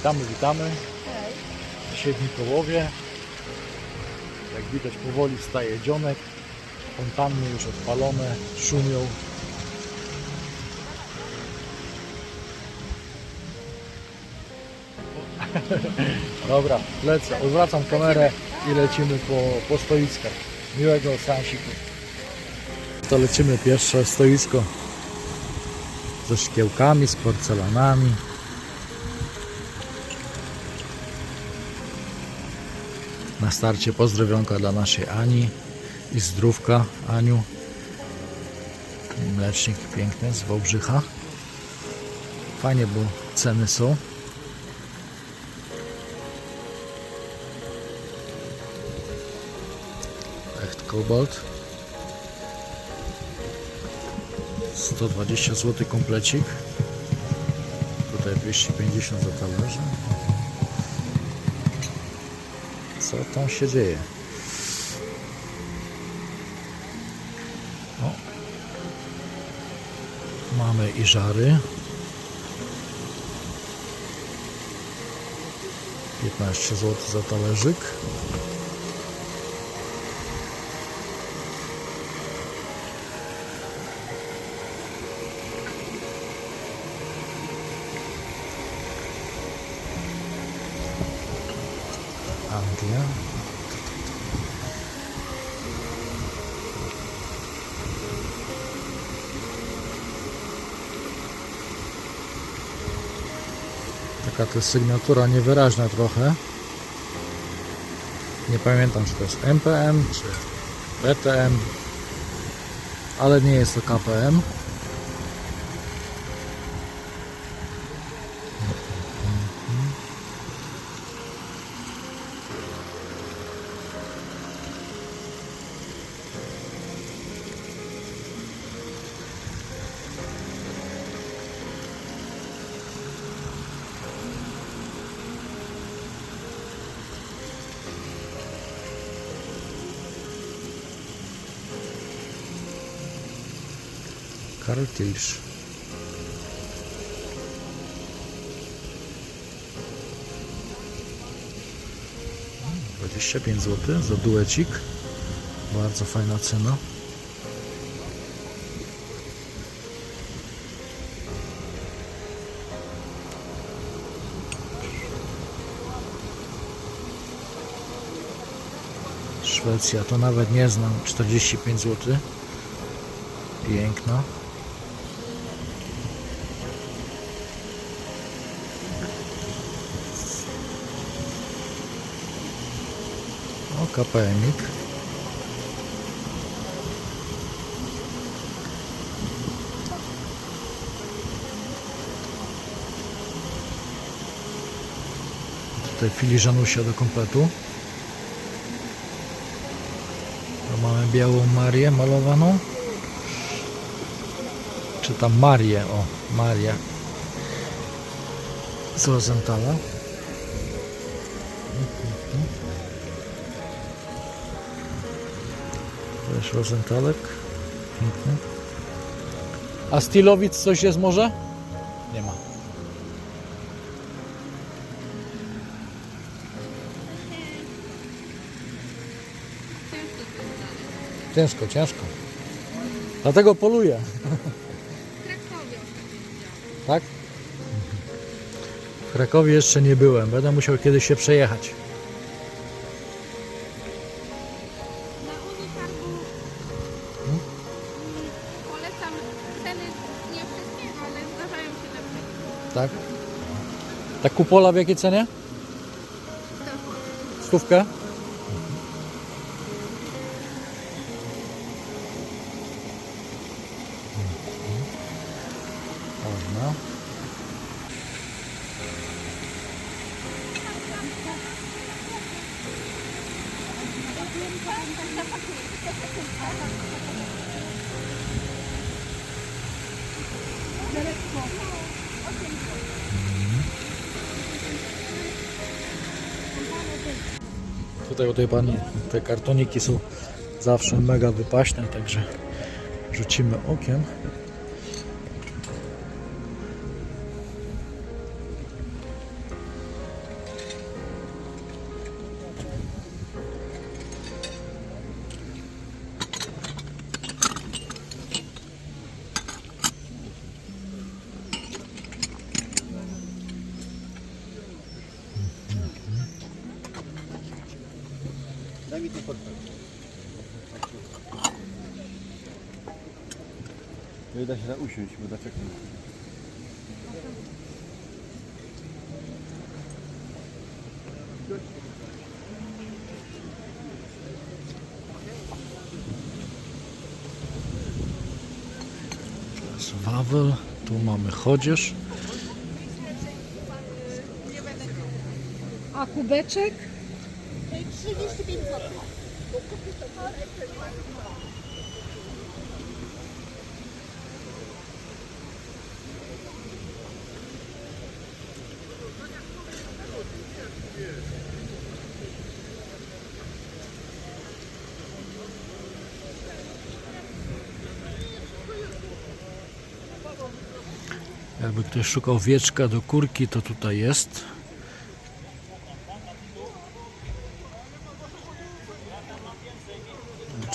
Witamy, witamy. Dzisiaj w Mikołowie. Jak widać powoli wstaje dzionek. Fontanny już odpalone, szumią. Dobra, lecę, odwracam kamerę i lecimy po, po stoiskach. Miłego seansiku. To lecimy pierwsze stoisko ze szkiełkami, z porcelanami. Na starcie pozdrowionka dla naszej Ani i zdrówka Aniu. Mlecznik piękny z Wałbrzycha. Fajnie, bo ceny są. Echt Cobalt. 120 zł komplecik. Tutaj 250 za talerze. Co tam się dzieje? O. Mamy i żary. 15 zł za talerzyk. Taka to jest sygnatura niewyraźna trochę. Nie pamiętam czy to jest MPM czy BTM, ale nie jest to KPM. Karl Tilsch. Dwadzieścia pięć zł za duecik. Bardzo fajna cena. Szwecja to nawet nie znam. 45 zł. Piękna. KPMik. Tutaj filiżanusia do kompletu. Tu mamy białą Marię malowaną. Czy tam Marię, o, Maria. Z Rosenthala. Też Rosenthalek. Piękny. A Stilowic coś jest może? Nie ma. Ciężko, ciężko. Dlatego poluję. Tak? W Krakowie jeszcze nie byłem. Będę musiał kiedyś się przejechać. Tak? Ta kupola w jakiej cenie? Stówkę? Ładna. Tutaj u tej pani te kartoniki są zawsze mega wypaśne, także rzucimy okiem. Nie da się tam usiąść, bo zaczekam. Wawel, tu mamy chodzież. A kubeczek? 35 zł. Jakby ktoś szukał wieczka do kurki, to tutaj jest.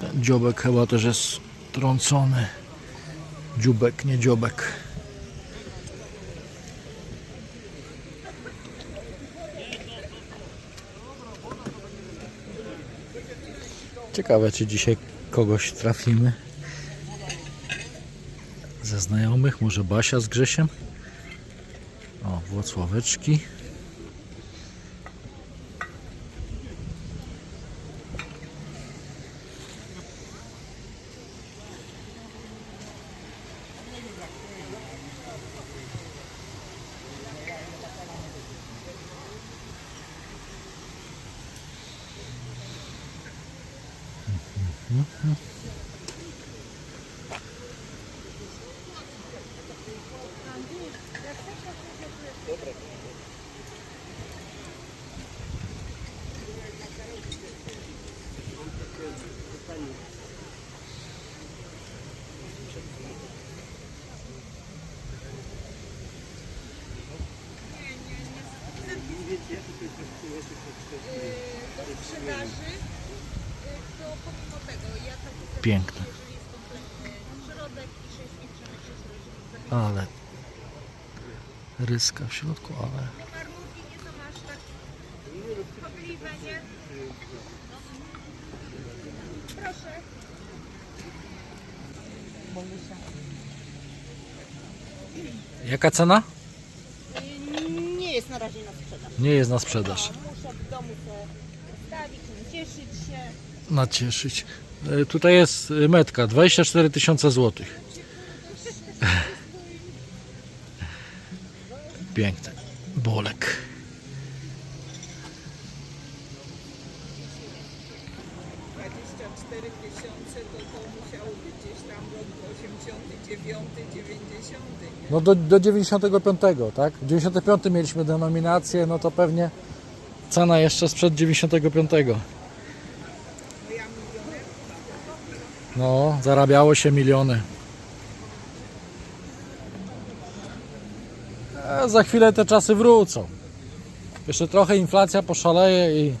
Ten dziobek chyba też jest trącony. Dziubek, nie dziobek. Ciekawe, czy dzisiaj kogoś trafimy ze znajomych, może Basia z Grzesiem. O, Włocławeczki. 嗯嗯。Ale ryska w środku, ale jaka cena? Nie jest na razie na sprzedaż. Nie jest na sprzedaż. Muszę w domu to stawić, cieszyć się. Nacieszyć. E, Tutaj jest metka 24 tysiące złotych. Piękny. Bolek. tysiące, to to musiało być gdzieś tam rok 89, 90. No do, do 95, tak? W 95 mieliśmy denominację, no to pewnie cena jeszcze sprzed 95. No, zarabiało się miliony. Za chwilę te czasy wrócą. Jeszcze trochę inflacja poszaleje i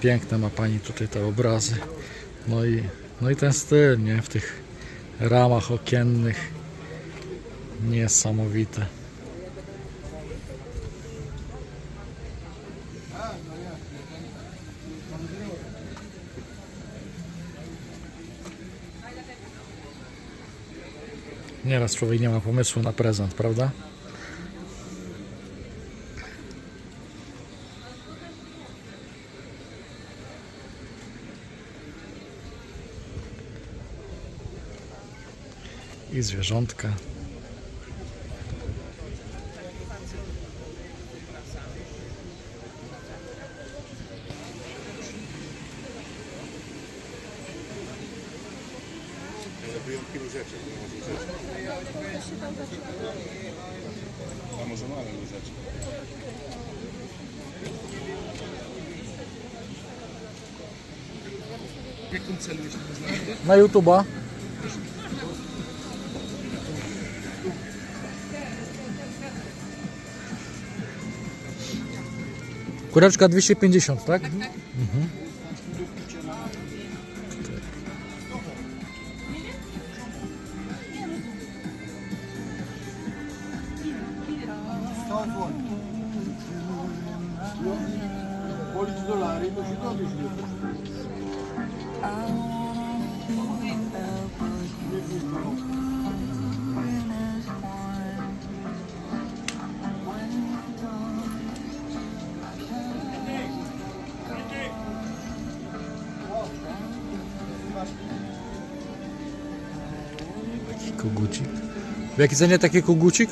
piękne ma pani tutaj te obrazy. No i, no i ten styl, nie? W tych ramach okiennych. Niesamowite. Nieraz człowiek nie ma pomysłu na prezent, prawda? I zwierzątka. Na YouTube'a. Kureczka 250, tak? Mhm. Taki kogucik. W jakiej cenie taki kogucik?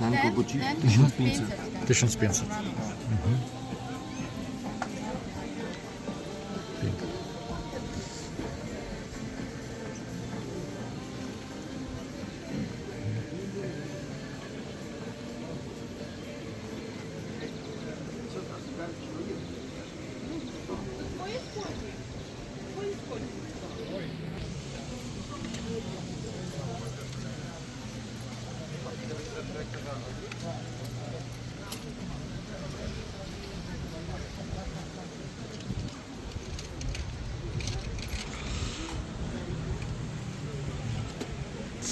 Ten kogucik? Ten 1500. 1500. Mhm.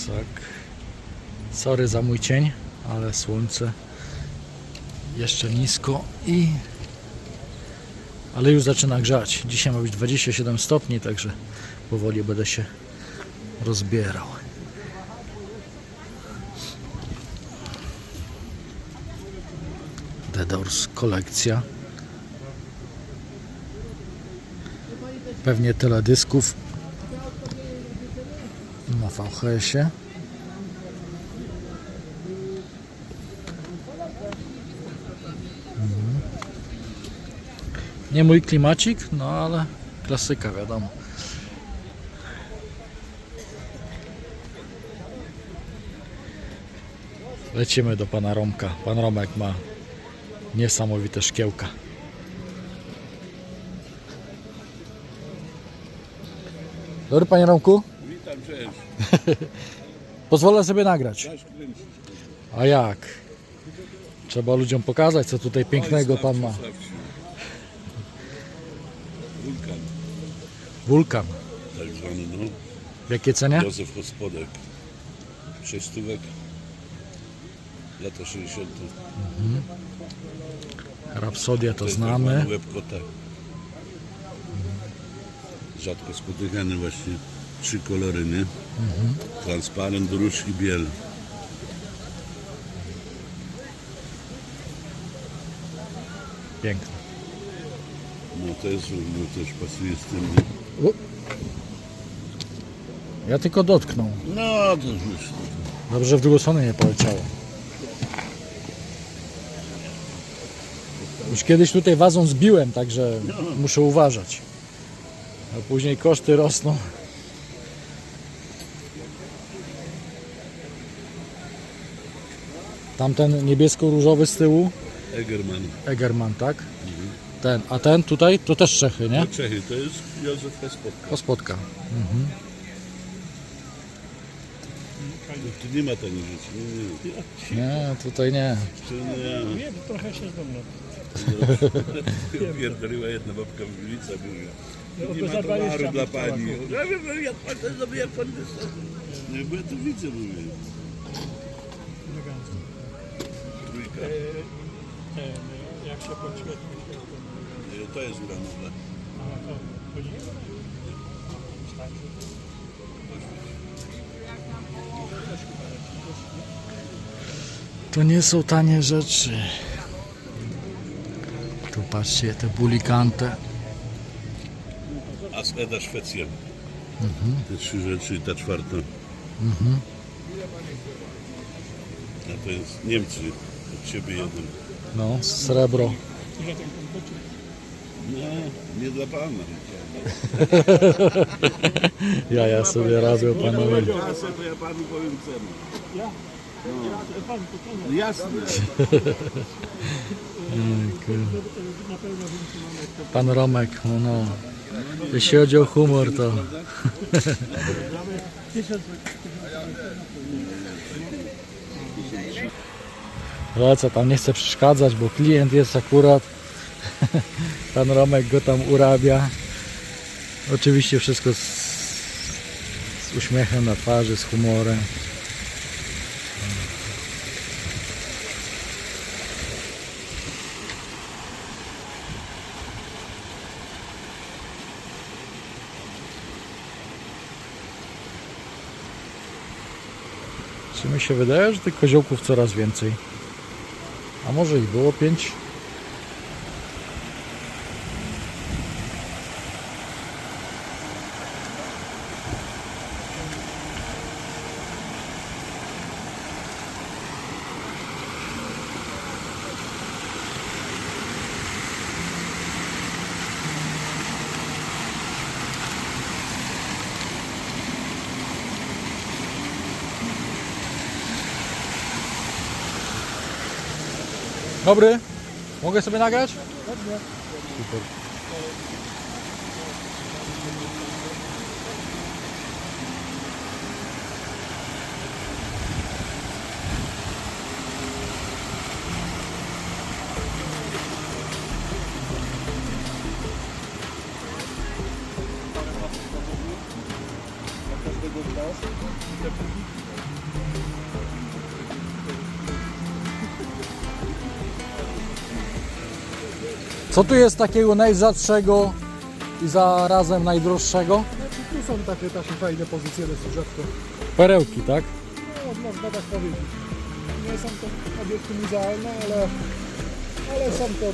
Tak. Sorry za mój cień, ale słońce jeszcze nisko i ale już zaczyna grzać. Dzisiaj ma być 27 stopni, także powoli będę się rozbierał. Doors kolekcja. Pewnie tyle dysków na VHS-ie. Mhm. Nie mój klimacik, no ale klasyka wiadomo. Lecimy do pana Romka. Pan Romek ma niesamowite szkiełka. Dobry panie Romku. Witam, cześć. Pozwolę sobie nagrać. A jak? Trzeba ludziom pokazać, co tutaj pięknego pan ma. Wulkan, Wulkan. tak zwany, no. W jakiej cenie? Józef Hospodek. Sześć stówek. Lata 60. Rapsodia to jest znamy. łeb kota. Rzadko spotykany właśnie. Trzy kolory, nie? Transparent, róż i biel. Piękny. No to jest, no też pasuje z tym. nie? Ja tylko dotknął. No to już. Dobrze, w drugą stronę nie poleciało. Już kiedyś tutaj wazą zbiłem, także muszę uważać. A później koszty rosną. Tamten niebiesko-różowy z tyłu, Egerman. Egerman, tak? Ten, a ten tutaj to też Czechy, nie? To Czechy, to jest Józef Hospodka. Gospodka. Tu nie ma taniej rzeczy. Nie, nie. Nie, tutaj nie. Czy nie? Nie, trochę się zdumno. Pierdoliła jedna babka w ulicy, mówiła. No, Nie to ma za 20 towaru dla pani. Ja wiem, jak pan to zrobi, jak pan to No bo ja to widzę, mówię. Trójka. E, ten, e, jak się podświetli światło. Nie, To jest uranowe. A to chodzi? Tak. To nie są tanie rzeczy. Tu patrzcie, te bulikante. As Eda Szwecja. Te trzy rzeczy i ta czwarta. A to jest Niemcy. Od ciebie jeden. No, srebro. Nie dla pana. Ja, ja sobie robię panowie. Kasę, to ja panu powiem cenę. Ja? No jasne. Pan Romek, no, no. Jeśli chodzi o humor, to Lecę tam, nie chcę przeszkadzać, bo klient jest akurat. Pan Romek go tam urabia. Oczywiście wszystko z, z uśmiechem na twarzy, z humorem. Czy mi się wydaje, że tych koziołków coraz więcej? A może ich było pięć? Dobry. Mogę sobie nagrać? Super. Co tu jest takiego najrzadszego i zarazem najdroższego? Tu są takie, takie fajne pozycje dosyć rzadko. Perełki, tak? No, można tak powiedzieć. Nie są to obiekty muzealne, ale, ale są to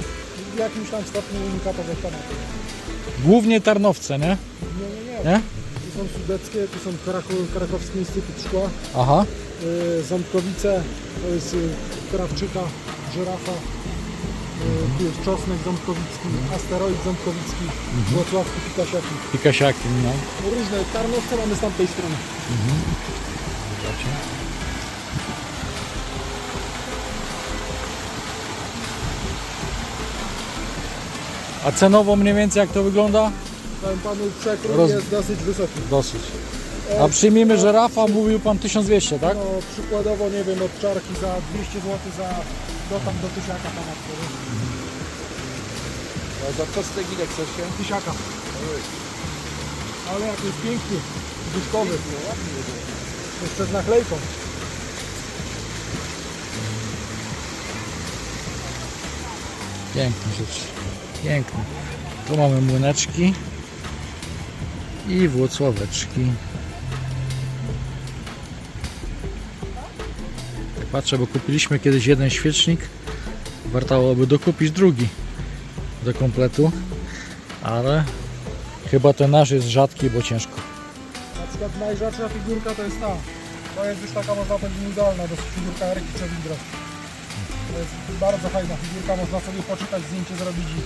w jakimś tam stopniu unikatowe tematy. Głównie tarnowce, nie? Nie, nie, nie. Nie? Tu są sudeckie, tu są Krakow, Krakowski Instytut Szkła, Aha. y, Ząbkowice, to jest y, Krawczyka, Żyrafa, tu jest Czosnek Ząbkowicki, Asteroid Ząbkowicki, Włocławki Pikasiaki. Pikasiaki, no. No, różne Tarnowce mamy z tamtej strony. A cenowo mniej więcej jak to wygląda? Powiem panu, przekrój Roz- jest dosyć wysoki. Dosyć. A przyjmijmy, że Rafa mówił pan 1200, tak? No przykładowo, nie wiem, od czarki za 200 zł za do tam do tysiaka tam A za kostek ile chcecie? Tysiaka. Ale jak jest piękny, dyszkowy. Jeszcze z naklejką. Piękna rzecz. Piękne. Tu mamy młyneczki i włocławeczki. Patrzę, bo kupiliśmy kiedyś jeden świecznik. Wartałoby dokupić drugi do kompletu, ale chyba ten nasz jest rzadki, bo ciężko. Na przykład najrzadsza figurka to jest ta. To jest już taka można powiedzieć idealna, dosyć figurka Eryki Czewindro. To jest bardzo fajna figurka, można sobie poczytać, zdjęcie zrobić i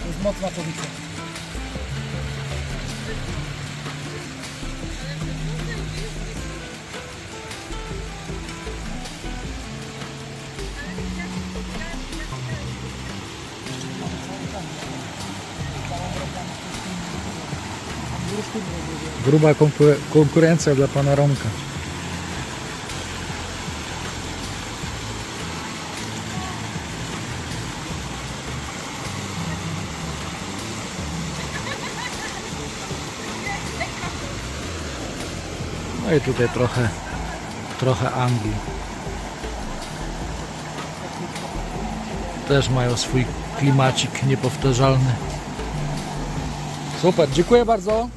to jest mocna pozycja. Gruba konkur- konkurencja dla pana Romka. No i tutaj trochę, trochę Anglii. Też mają swój klimacik niepowtarzalny. Super, dziękuję bardzo.